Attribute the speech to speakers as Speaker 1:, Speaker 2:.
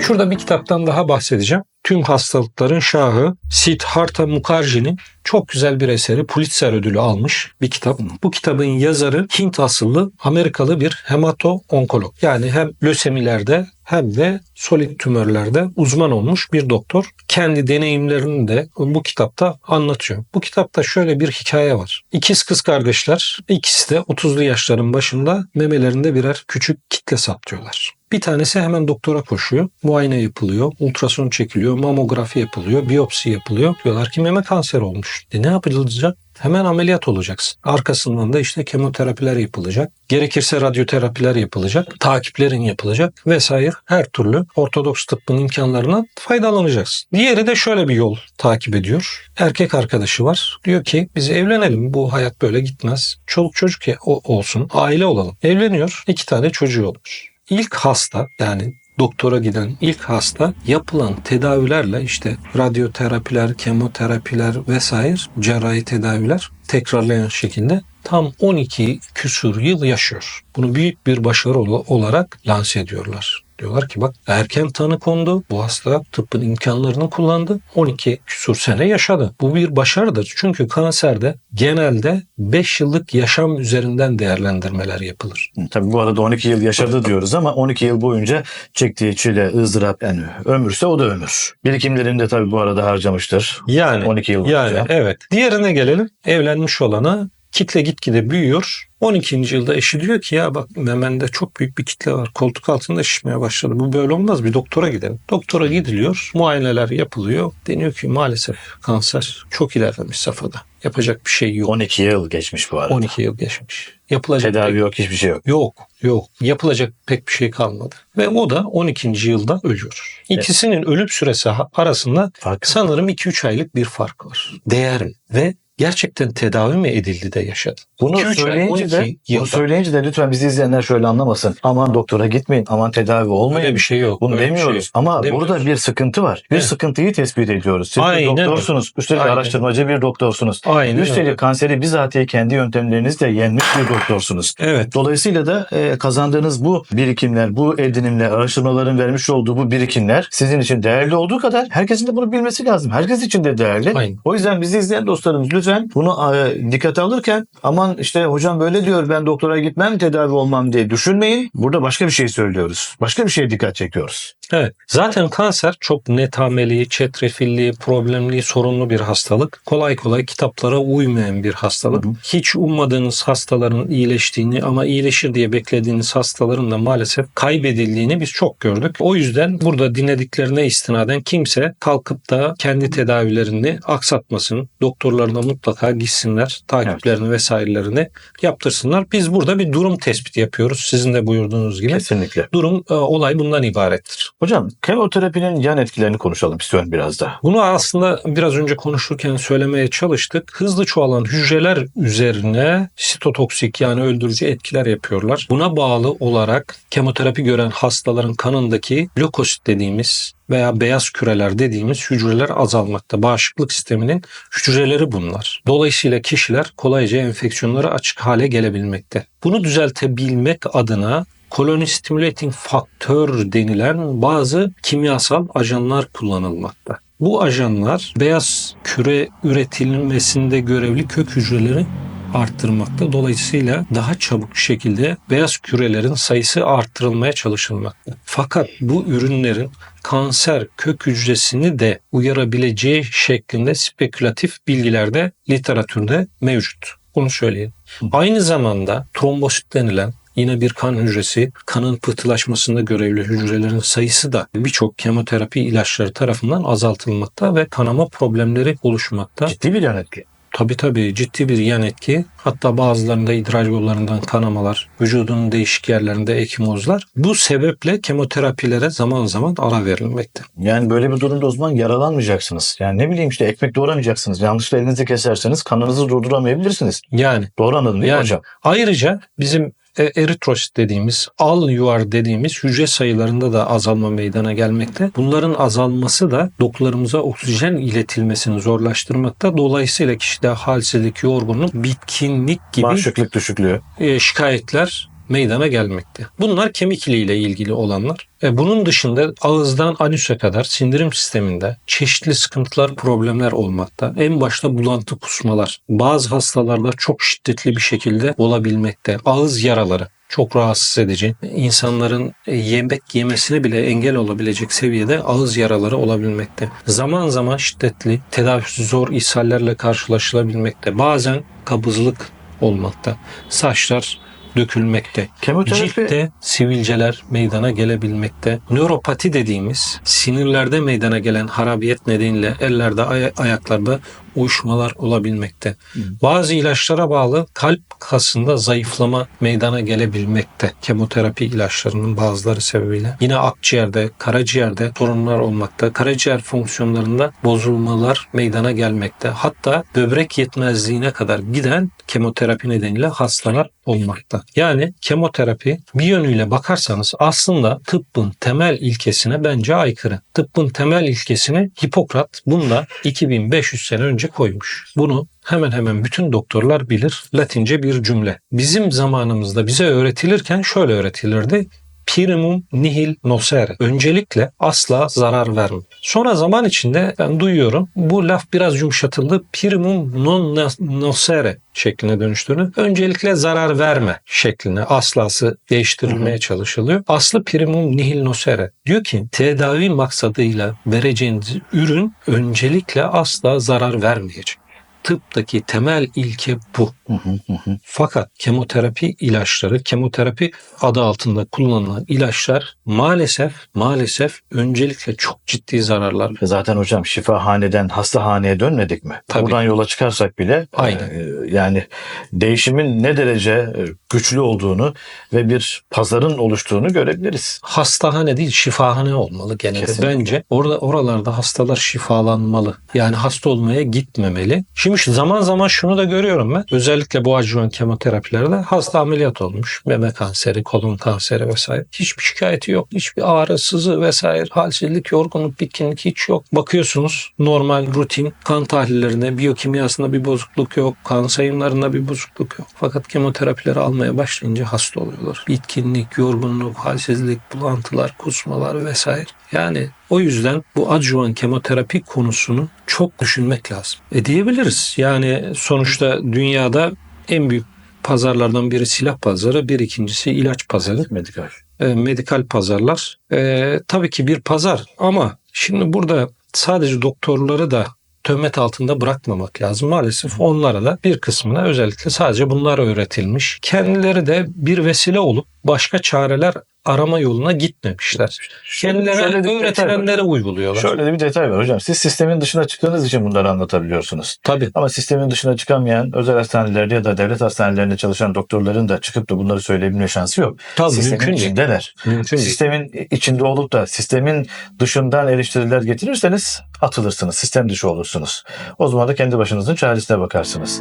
Speaker 1: Şurada bir kitaptan daha bahsedeceğim. Tüm hastalıkların şahı Siddhartha Mukherjee'nin çok güzel bir eseri Pulitzer ödülü almış bir kitap. Bu kitabın yazarı Hint asıllı Amerikalı bir hemato-onkolog. Yani hem lösemilerde hem de solid tümörlerde uzman olmuş bir doktor. Kendi deneyimlerini de bu kitapta anlatıyor. Bu kitapta şöyle bir hikaye var. İkiz kız kardeşler, ikisi de 30'lu yaşların başında memelerinde birer küçük kitle saptıyorlar. Bir tanesi hemen doktora koşuyor. Muayene yapılıyor, ultrason çekiliyor, mamografi yapılıyor, biyopsi yapılıyor. Diyorlar ki meme kanseri olmuş. E ne yapılacak? Hemen ameliyat olacaksın. Arkasından da işte kemoterapiler yapılacak. Gerekirse radyoterapiler yapılacak. Takiplerin yapılacak vesaire. Her türlü ortodoks tıbbın imkanlarından faydalanacaksın. Diğeri de şöyle bir yol takip ediyor. Erkek arkadaşı var. Diyor ki biz evlenelim. Bu hayat böyle gitmez. Çoluk çocuk olsun. Aile olalım. Evleniyor. İki tane çocuğu olmuş. İlk hasta yani doktora giden ilk hasta yapılan tedavilerle işte radyoterapiler, kemoterapiler vesaire cerrahi tedaviler tekrarlayan şekilde tam 12 küsur yıl yaşıyor. Bunu büyük bir başarı ol- olarak lanse ediyorlar. Diyorlar ki bak erken tanı kondu. Bu hasta tıbbın imkanlarını kullandı. 12 küsur sene yaşadı. Bu bir başarıdır. Çünkü kanserde genelde 5 yıllık yaşam üzerinden değerlendirmeler yapılır.
Speaker 2: Tabii bu arada 12 yıl yaşadı diyoruz ama 12 yıl boyunca çektiği çile, ızdırap yani ömürse o da ömür. Birikimlerini de tabii bu arada harcamıştır.
Speaker 1: Yani
Speaker 2: 12 yıl boyunca.
Speaker 1: Yani evet. Diğerine gelelim. Evlenmiş olana kitle gitgide büyüyor. 12. yılda eşi diyor ki ya bak memende çok büyük bir kitle var. Koltuk altında şişmeye başladı. Bu böyle olmaz. Bir doktora gidelim. Doktora gidiliyor. Muayeneler yapılıyor. Deniyor ki maalesef kanser çok ilerlemiş safhada. Yapacak bir şey yok.
Speaker 2: 12 yıl geçmiş bu arada.
Speaker 1: 12 yıl geçmiş. Yapılacak
Speaker 2: Tedavi
Speaker 1: pek-
Speaker 2: yok, hiçbir şey yok.
Speaker 1: Yok, yok. Yapılacak pek bir şey kalmadı. Ve o da 12. yılda ölüyor. İkisinin ölüm süresi arasında
Speaker 2: Fark.
Speaker 1: sanırım 2-3 aylık bir fark var. Değer mi? Ve gerçekten tedavi mi edildi de yaşadı?
Speaker 2: Bunu
Speaker 1: 2-3 ay,
Speaker 2: söyleyince de,
Speaker 1: 12
Speaker 2: bunu söyleyince de lütfen bizi izleyenler şöyle anlamasın. Aman doktora gitmeyin, aman tedavi olmayın.
Speaker 1: Öyle bir şey yok.
Speaker 2: Bunu
Speaker 1: bir şey
Speaker 2: demiyoruz.
Speaker 1: yok.
Speaker 2: Ama
Speaker 1: Demiyoruz.
Speaker 2: burada bir sıkıntı var. Bir
Speaker 1: Evet.
Speaker 2: sıkıntıyı tespit ediyoruz. Siz bir
Speaker 1: Aynen öyle.
Speaker 2: doktorsunuz. Üstelik
Speaker 1: Aynen.
Speaker 2: araştırmacı bir doktorsunuz.
Speaker 1: Aynen
Speaker 2: Üstelik
Speaker 1: öyle.
Speaker 2: kanseri bizatihi kendi yöntemlerinizle yenmiş bir doktorsunuz.
Speaker 1: Evet.
Speaker 2: Dolayısıyla da e, kazandığınız bu birikimler, bu edinimler, araştırmaların vermiş olduğu bu birikimler sizin için değerli olduğu kadar herkesin de bunu bilmesi lazım. Herkes için de değerli.
Speaker 1: Aynen.
Speaker 2: O yüzden bizi izleyen dostlarımız lütfen bunu e, dikkate alırken aman işte hocam böyle diyor ben doktora gitmem tedavi olmam diye düşünmeyin. Burada başka bir şey söylüyoruz. Başka bir şeye dikkat çekiyoruz.
Speaker 1: Evet. Zaten kanser çok netameli, çetrefilli, problemli, sorunlu bir hastalık. Kolay kolay kitaplara uymayan bir hastalık.
Speaker 2: Hı hı.
Speaker 1: Hiç ummadığınız hastaların iyileştiğini ama iyileşir diye beklediğiniz hastaların da maalesef kaybedildiğini biz çok gördük. O yüzden burada dinlediklerine istinaden kimse kalkıp da kendi tedavilerini aksatmasın. Doktorlarına mutlaka gitsinler. Takiplerini vesairelerini yaptırsınlar. Biz burada bir durum tespiti yapıyoruz. Sizin de buyurduğunuz gibi.
Speaker 2: Kesinlikle.
Speaker 1: Durum, e, olay bundan ibarettir.
Speaker 2: Hocam kemoterapinin yan etkilerini konuşalım istiyorum biraz da.
Speaker 1: Bunu aslında biraz önce konuşurken söylemeye çalıştık. Hızlı çoğalan hücreler üzerine sitotoksik yani öldürücü etkiler yapıyorlar. Buna bağlı olarak kemoterapi gören hastaların kanındaki lökosit dediğimiz veya beyaz küreler dediğimiz hücreler azalmakta. Bağışıklık sisteminin hücreleri bunlar. Dolayısıyla kişiler kolayca enfeksiyonlara açık hale gelebilmekte. Bunu düzeltebilmek adına koloni stimulating faktör denilen bazı kimyasal ajanlar kullanılmakta. Bu ajanlar beyaz küre üretilmesinde görevli kök hücreleri arttırmakta. Dolayısıyla daha çabuk şekilde beyaz kürelerin sayısı arttırılmaya çalışılmakta. Fakat bu ürünlerin kanser kök hücresini de uyarabileceği şeklinde spekülatif bilgiler de literatürde mevcut. Bunu söyleyeyim. Aynı zamanda trombosit denilen Yine bir kan hücresi, kanın pıhtılaşmasında görevli hücrelerin sayısı da birçok kemoterapi ilaçları tarafından azaltılmakta ve kanama problemleri oluşmakta.
Speaker 2: Ciddi bir yan etki.
Speaker 1: Tabii tabii ciddi bir yan etki. Hatta bazılarında idrar yollarından kanamalar, vücudun değişik yerlerinde ekimozlar. Bu sebeple kemoterapilere zaman zaman ara verilmekte.
Speaker 2: Yani böyle bir durumda o zaman yaralanmayacaksınız. Yani ne bileyim işte ekmek doğramayacaksınız. Yanlışla elinizi keserseniz kanınızı durduramayabilirsiniz.
Speaker 1: Yani
Speaker 2: Doğru anladım değil
Speaker 1: Yani-
Speaker 2: hocam?
Speaker 1: ayrıca bizim e, eritrosit dediğimiz, al yuvar dediğimiz hücre sayılarında da azalma meydana gelmekte. Bunların azalması da dokularımıza oksijen iletilmesini zorlaştırmakta. Dolayısıyla kişide halsizlik, yorgunluk, bitkinlik gibi
Speaker 2: Bağışıklık düşüklüğü.
Speaker 1: e, şikayetler meydana gelmekte. Bunlar kemik ilgili olanlar. E bunun dışında ağızdan anüse kadar sindirim sisteminde çeşitli sıkıntılar, problemler olmakta. En başta bulantı kusmalar. Bazı hastalarda çok şiddetli bir şekilde olabilmekte. Ağız yaraları çok rahatsız edici. İnsanların e, yemek yemesine bile engel olabilecek seviyede ağız yaraları olabilmekte. Zaman zaman şiddetli, tedavisi zor ishallerle karşılaşılabilmekte. Bazen kabızlık olmakta. Saçlar dökülmekte.
Speaker 2: Kemoterapi
Speaker 1: Ciltte sivilceler meydana gelebilmekte. Nöropati dediğimiz sinirlerde meydana gelen harabiyet nedeniyle ellerde, ay- ayaklarda uyuşmalar olabilmekte. Bazı ilaçlara bağlı kalp kasında zayıflama meydana gelebilmekte. Kemoterapi ilaçlarının bazıları sebebiyle. Yine akciğerde, karaciğerde sorunlar olmakta. Karaciğer fonksiyonlarında bozulmalar meydana gelmekte. Hatta böbrek yetmezliğine kadar giden kemoterapi nedeniyle hastalar olmakta. Yani kemoterapi bir yönüyle bakarsanız aslında tıbbın temel ilkesine bence aykırı. Tıbbın temel ilkesini Hipokrat bunda 2500 sene önce koymuş. Bunu hemen hemen bütün doktorlar bilir. Latince bir cümle. Bizim zamanımızda bize öğretilirken şöyle öğretilirdi. Primum nihil nocere. Öncelikle asla zarar verme. Sonra zaman içinde ben duyuyorum bu laf biraz yumuşatıldı. Primum non nocere şekline dönüştüğünü öncelikle zarar verme şekline aslası değiştirilmeye çalışılıyor. Aslı primum nihil nocere. Diyor ki tedavi maksadıyla vereceğiniz ürün öncelikle asla zarar vermeyecek. Tıptaki temel ilke bu. Fakat kemoterapi ilaçları, kemoterapi adı altında kullanılan ilaçlar maalesef maalesef öncelikle çok ciddi zararlar.
Speaker 2: Zaten hocam şifahaneden hastahaneye dönmedik mi?
Speaker 1: Tabii.
Speaker 2: Buradan yola çıkarsak bile
Speaker 1: Aynen.
Speaker 2: e, yani değişimin ne derece e, güçlü olduğunu ve bir pazarın oluştuğunu görebiliriz.
Speaker 1: hastahane değil şifahane olmalı gene de
Speaker 2: Kesinlikle.
Speaker 1: bence. Orada oralarda hastalar şifalanmalı. Yani hasta olmaya gitmemeli. Şimdi şu zaman zaman şunu da görüyorum ben. Özellikle bu adjuvan kemoterapilerde hasta ameliyat olmuş. Meme kanseri, kolon kanseri vesaire. Hiçbir şikayeti yok. Hiçbir ağrı, sızı vesaire, halsizlik, yorgunluk, bitkinlik hiç yok. Bakıyorsunuz normal rutin kan tahlillerinde, biyokimyasında bir bozukluk yok. Kan sayımlarında bir bozukluk yok. Fakat kemoterapileri almaya başlayınca hasta oluyorlar. Bitkinlik, yorgunluk, halsizlik, bulantılar, kusmalar vesaire. Yani o yüzden bu adjuvan kemoterapi konusunu çok düşünmek lazım. E diyebiliriz. Yani sonuçta dünyada en büyük pazarlardan biri silah pazarı, bir ikincisi ilaç pazarı
Speaker 2: Medikal.
Speaker 1: e, medikal pazarlar. E, tabii ki bir pazar ama şimdi burada sadece doktorları da töhmet altında bırakmamak lazım. Maalesef onlara da bir kısmına özellikle sadece bunlar öğretilmiş. Kendileri de bir vesile olup başka çareler arama yoluna gitmemişler. Kendilerine öğretilenleri uyguluyorlar.
Speaker 2: Şöyle de bir detay var hocam. Siz sistemin dışına çıktığınız için bunları anlatabiliyorsunuz.
Speaker 1: Tabii.
Speaker 2: Ama sistemin dışına çıkamayan özel hastanelerde ya da devlet hastanelerinde çalışan doktorların da çıkıp da bunları söyleyebilme şansı yok.
Speaker 1: Tabii
Speaker 2: sistemin
Speaker 1: mümkün değil.
Speaker 2: içindeler.
Speaker 1: Mümkün değil.
Speaker 2: Sistemin içinde olup da sistemin dışından eleştiriler getirirseniz atılırsınız. Sistem dışı olursunuz. O zaman da kendi başınızın çaresine bakarsınız.